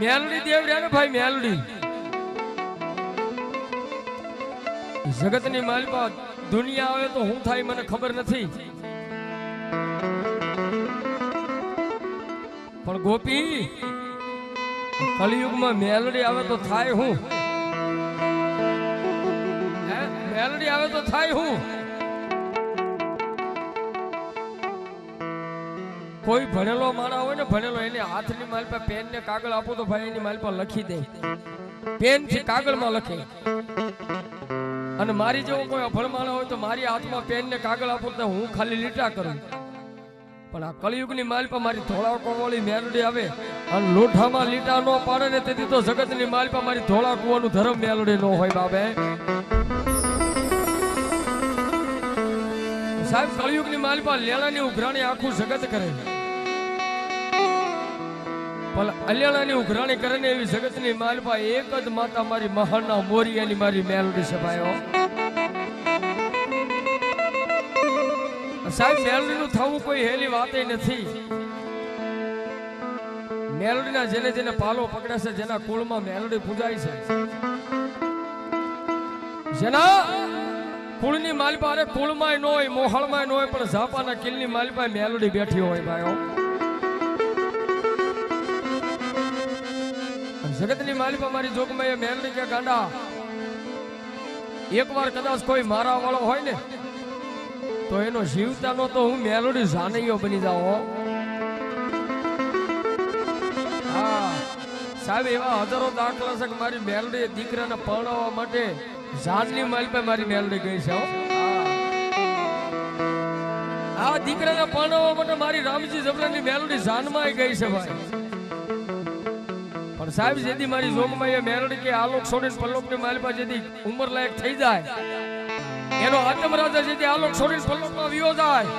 મેલડી દેવડ્યા ને ભાઈ મેલડી. જગતની માલિકા, દુનિયા આવે તો હું થાય મને ખબર નથી. પણ ગોપી, કલિયુગમાં મેલડી આવે તો થાય હે? મેલડી આવે તો થાય હું. કોઈ ભણેલો માણા હોય ને, ભણેલો, એને હાથની માલપા પેન ને કાગળ આપો તો ભાઈ એની માલ પર લખી દે. પેનથી કાગળમાં લખે. અને મારી જેવો કોઈ અભણ માણસ હોય તો મારી હાથમાં પેન ને કાગળ આપો તો હું ખાલી લીટા કરું. પણ આ કળિયુગની માલપા મારી ધોળા કોવાળી મેલડી આવે અને લોઠામાં લીટા નો પાડે ને તેથી તો જગતની માલપા મારી ધોળા કુવાનું ધર્મ મેલડી નો હોય બાબે. સાહેબ, કળિયુગની માલપા લેલાની ઉઘરાણી આખું જગત કરે. પણ ઉઘરાણી કરે એવી જગતની માલપા એક જ માતા મારી મહાના મોરિયાની મારી મેલડી સભાયો સાહેબ, મેલડીનું થવું કોઈ હેલી વાત નથી. મેલોડીના જેને જેને પાલો પકડે છે, જેના કુળમાં મેલડી પૂજાય છે. જેના કુળની માલપા અરે કુળમાંય ન હોય, મોહળમાંય ન હોય, પણ ઝાપાના કિલની માલપા મેલડી બેઠી હોય ભાઈઓ જગતની માલિપા મારી જોગમાં એ મેલડી કે ગાંડા. એકવાર કદાચ કોઈ મારા વાળો હોય ને, તો એનો જીવતા નો તો હું મેલોડી જાનૈયો બની જાઉં, હો. સાહેબ, એવા હજારો દાખલા છે કે મારી મેલડી દીકરાને પરણાવવા માટે જાનની માલિપા મારી મેલડી ગઈ છે આ દીકરાને પરણાવવા માટે મારી રામજી જબરાની મેલડી જાનમાં ગઈ છે, ભાઈ. સાહેબ, જેથી મારી જોગમાં એ મેરડી કે આલોક છોડીને પલ્લોકની માલપા જેથી ઉંમર લાયક થઈ જાય. એનો આત્મ રાજા જેથી આલોક છોડીને પલ્લોકમાં વિયો જાય.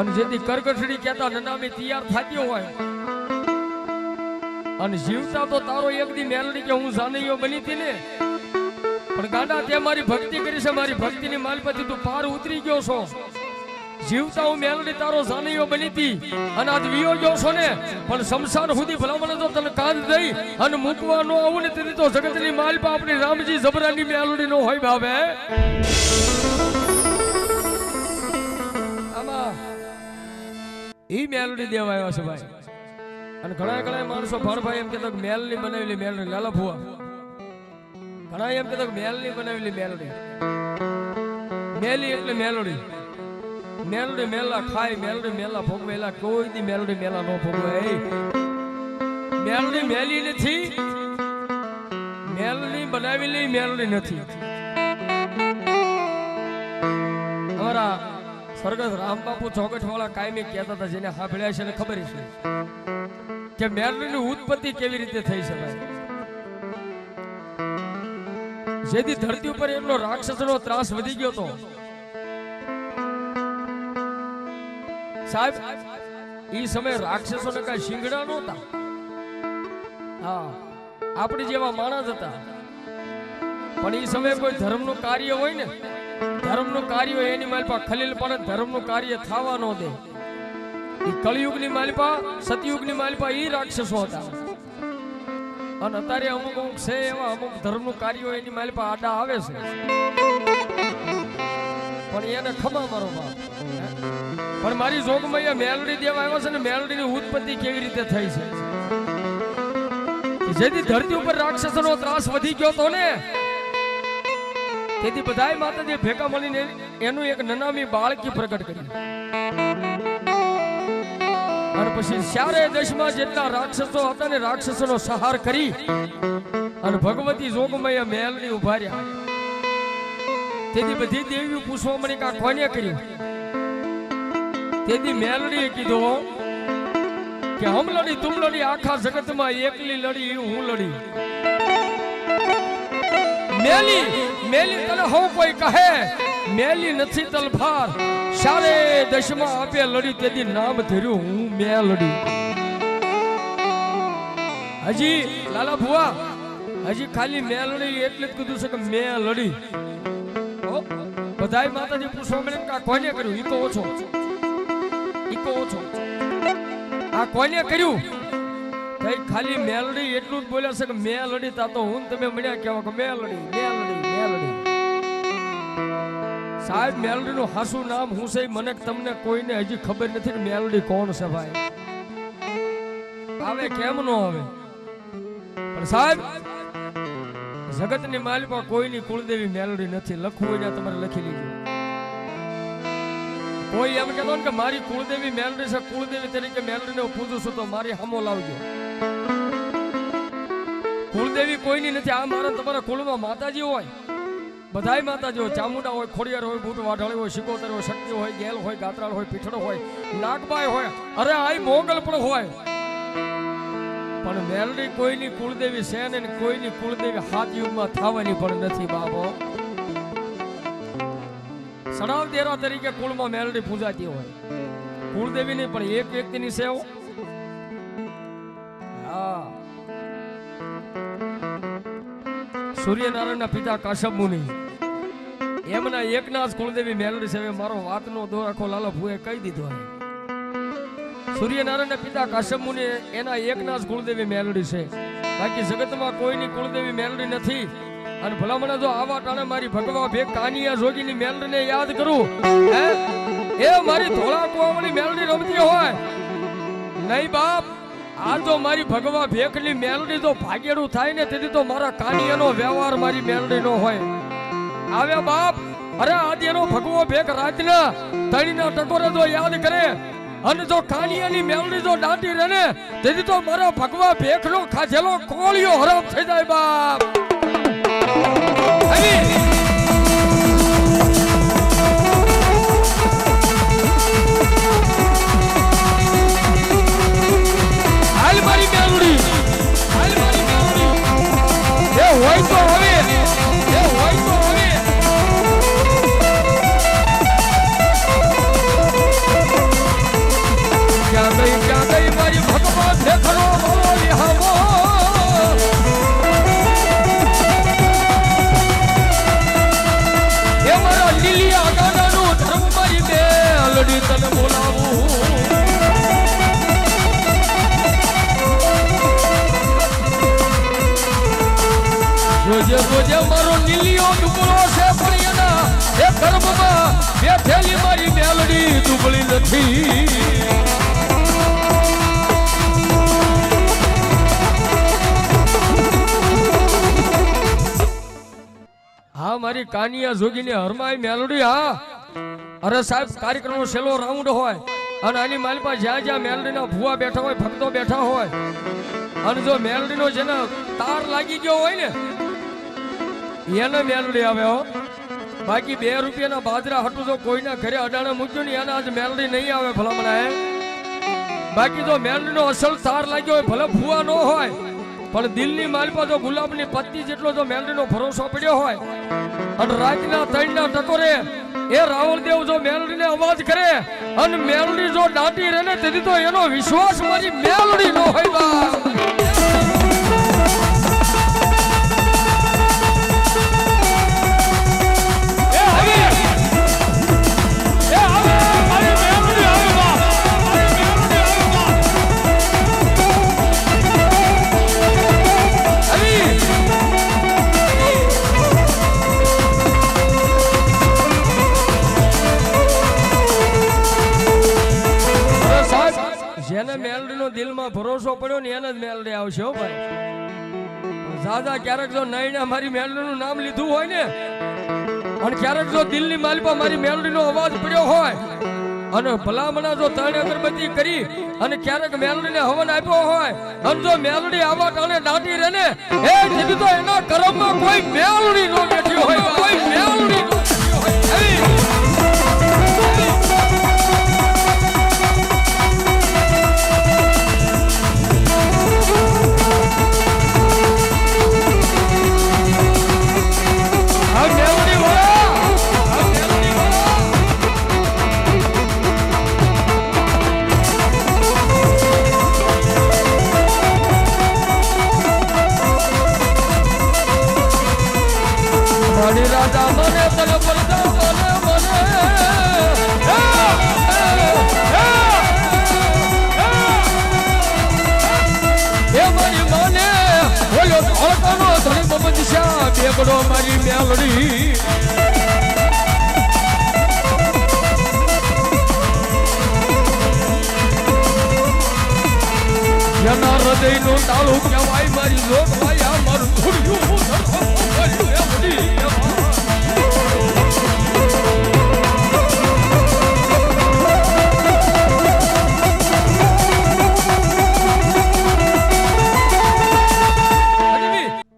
અને જેથી કરગઠડી કહેતા નનામી તૈયાર થાતી હોય. અને જીવતા તો તારો એક દી મેલડી કે હું જાનૈયો બની હતી ને. પણ ગાડા તે મારી ભક્તિ કરી છે, મારી ભક્તિની માલપતિ તું પાર ઉતરી ગયો છો. જીવતા મેલડી તારો સાનીઓ બની અને આજ વિયો ગયો છો ને? પણ શમશાન સુધી ભલામણ તો તને કાન દઈ અને મૂકવા આવું ને તેથી તો જગતની માલપા આપણી રામજી જબરાની મેલડી નો હોય બાબે આમાં ઈ મેલડી દેવા આવ્યા છે ભાઈ. અને ઘણા ઘણા માણસો ભણભાઈ એમ કહેતા કે મેલની બનાવેલી મેલડી. લાલા ફુવા ઘણા એમ કહેતા મેલની બનાવેલી મેલડી. મેલી એટલે મેલડી. મેલડી મેલા ખાય, મેલડી મેલા ભોગવેલા કોઈ દી મેલડી મેલા નો ભોગવે. મેલડી મેલી નથી, મેલડી બનાવેલી મેલડી નથી. અમારા સ્વર્ગસ્થ રામબાપુ ચોકઠ વાળા કાયમી કહેતા હતા, જેને સાંભળ્યા છે ને ખબર છે. કે મેલડીની ઉત્પત્તિ કેવી રીતે થઈ છે જેથી ધરતી ઉપર એટલો રાક્ષસનો ત્રાસ વધી ગયો તો સાહેબ, ઈ સમયે રાક્ષસોને કઈ શિંગડા નહોતા. હા, આપણી જેવા માણસ હતા. પણ એ સમયે કોઈ ધર્મનું કાર્ય હોય ને, ધર્મનું કાર્ય એની માલપા ખલીલ પણ ધર્મનું કાર્ય થવા ન દે. ઈ કળિયુગની માલપા, સતયુગની માલપા એ રાક્ષસો હતા. અને અત્યારે અમુક અમુક છે એવા અમુક ધર્મનું કાર્ય એની માલપા આડા આવે છે. એને ખમા મારો. બાપ પણ મારી જોગમાં મેલડી દેવા આવ્યો છે ને મેલડીની ઉત્પત્તિ કેવી રીતે થઈ છે? જેથી ધરતી ઉપર રાક્ષસનો ત્રાસ વધી ગયો તો ને? તેથી બધાય માતાજી ભેગા મળીને એનું એક નનામી બાળકી પ્રગટ કરી. અને પછી ચારે દેશમાં જેટલા રાક્ષસો હતા ને રાક્ષસોનો સહાર કરી અને ભગવતી જોગમૈયા મેલની ઊભા રહ્યા. તેથી બધી દેવીઓ પૂછવા મને કા કોને કર્યું? તેથી મેલડીએ કીધું કે હમ લડી તુમ લડી આખા જગતમાં એકલી લડી હું લડી. મેલી મેલી તને હો કોઈ કહે? મેલી નથી તલફાર સારે દશમાં આપે લડી, તેથી નામ ધર્યું હું મેલડી. હજી, લાલા ભુવા, હજી ખાલી મેં લડી એટલે જ કીધું છે કે મેં લડી બધાય માતાજી પૂછવા મળે કે આ કર્યું? ઈ ઓછો. ઈ ઓછો. આ કોને કર્યું? કઈ ખાલી મેલડી એટલું જ બોલ્યા છે કે મેલડી, તા તો હું તમે મળ્યા કેવા કે મેલડી મેલડી મેલડી. સાહેબ મેલડી નું હાસું નામ હું છે મને તમને કોઈને હજી ખબર નથી કે મેલડી કોણ છે ભાઈ. આવે કેમ નો આવે? પણ સાહેબ જગતની માલિકા કોઈની કુળદેવી મેલડી નથી. લખવું હોય ને તમારે લખી લીધું કોઈ એમ કહેતો કે મારી કુળદેવી મેલડી છે, કુળદેવી તરીકે મેલડીને હું પૂજું છું, તો મારી હામો લાવજો. કુળદેવી કોઈની નથી. આ મારા તમારા કુળમાં માતાજી હોય, બધાય માતાજી હોય. ચામુંડા હોય, ખોડિયાર હોય, બુટ વાઢાળી હોય, શિકોતર હોય, શક્તિ હોય, ગેલ હોય, ગાતરાળ હોય પીઠડો હોય, નાગબાઈ હોય. અરે આ મોગલ પણ હોય. પણ મેલડી કોઈની કુળદેવી છે ને કોઈની કુળદેવી હાથ યુગમાં થવાની પણ નથી બાબો સણાવ દેરા તરીકે કુળમાં મેલડી પૂજાતી હોય. કુળદેવી નહીં પણ એક વ્યક્તિની સેવ. હા. સૂર્યનારાયણના પિતા કાશ્યપ મુનિ. એમના એકના જ કુળદેવી મેલડી સેવે. મારો વાતનો દોર આખો લાલભુએ કહી દીધો છે સૂર્યનારાયણના પિતા કાશ્યપ મુનિ એના એકના જ કુળદેવી મેલડી છે. બાકી જગતમાં કોઈની કુળદેવી મેલડી નથી. અને ભલામણા જો આવા ટાણે મારી ભગવા ભેગ કાનિયા જોગીની મેલડીને યાદ કરું, હે? એ મારી ધોળા કુવાની મેલડી રમતી હોય. નહીં બાપ, આ તો મારી ભગવા ભેખની મેલડી તો ભાગેડું થાય ને તેથી તો મારા કાનિયાનો વ્યવહાર મારી મેલડી નો હોય. આવે બાપ, અરે આજે એનો ભગવો ભેખ રાતના તણીના ટકોરે જો યાદ કરે અને જો કાનિયાની મેવડી જો દાંડી રહે ને તેથી તો મારો ભગવા ભેખનો ખાધેલો કોળિયો હરામ થઈ જાય બાપ. નથી. હા, મારી કાનિયા જોગીની હરમાઈ મેલડી, હા. અરે સાહેબ, કાર્યક્રમનો છેલ્લો રાઉન્ડ હોય અને આની માલપા જ્યાં જ્યાં મેલડીના ભુવા બેઠા હોય, ભક્તો બેઠા હોય, અને જો મેલડીનો જેને તાર લાગી ગયો હોય ને, એને મેલડી આવે હો. બાકી બે રૂપિયાના બાજરા હટું જો કોઈના ઘરે અડાણા મૂક્યું ને એને આજ મેલડી નહીં આવે ભલામણા બાકી જો મેલડીનો અસલ સાર લાગ્યો હોય, ભલે ફુવા ન હોય, પણ દિલની માલપા જો ગુલાબની પત્તી જેટલો જો મેલડીનો ભરોસો પડ્યો હોય, અને રાતના ત્રણના ટકોરે એ રાવણદેવ જો મેલડીને અવાજ કરે, અને મેલડી જો દાટી રહે ને, તેથી તો એનો વિશ્વાસ મારી મેલડી નો હોય સાહેબ નો દિલમાં ભરોસો પડ્યો ને એને જ મેલડી આવશે, હો ભાઈ. દાદા ક્યારેક જો નૈના મારી મેલડીનું નામ લીધું હોય ને, અને ક્યારેક જો દિલની માલિપા મારી મેલડીનો અવાજ પડ્યો હોય, અને ભલામણા જો ત્રણ અગરબત્તી કરી, અને ક્યારેક મેલડીને હવન આપ્યો હોય, અને જો મેલડી આવા ટાણે દાટી રહે ને, એ જીધી તો એના કરમમાં કોઈ મેલડી નો બેઠી હોય, કોઈ મેલડી એના.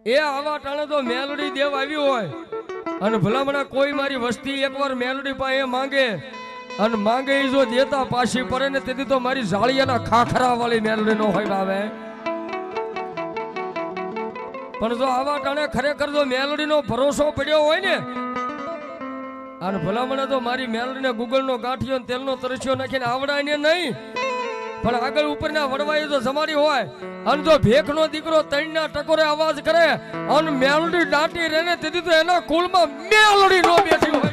એ આવા ટાણે તો મેલડી દેવ આવ્યું હોય અને ભલામણા કોઈ મારી વસ્તી એકવાર મેલડી પાસે માંગે અને માંગે જો દેતા પાછી પડે ને તેથી તો મારી જાળિયાના ખાખરા વાળી મેલડી નો હોય આવે પણ જો આવા ટાણે ખરેખર જો મેલડીનો ભરોસો પડ્યો હોય ને, અને ભલામણે તો મારી મેલડીને ગુગળનો ગાંઠિયો ને તેલનો તરસ્યો નાખીને આવડાય ને નહીં, પણ આગળ ઉપરના વડવાઈ જો જમાડી હોય, અને જો ભેખનો દીકરો તણના ટકોરે અવાજ કરે, અને મેલડી દાટી રહે ને તેથી તો એના કુળમાં મેલડી નો બેઠી હોય.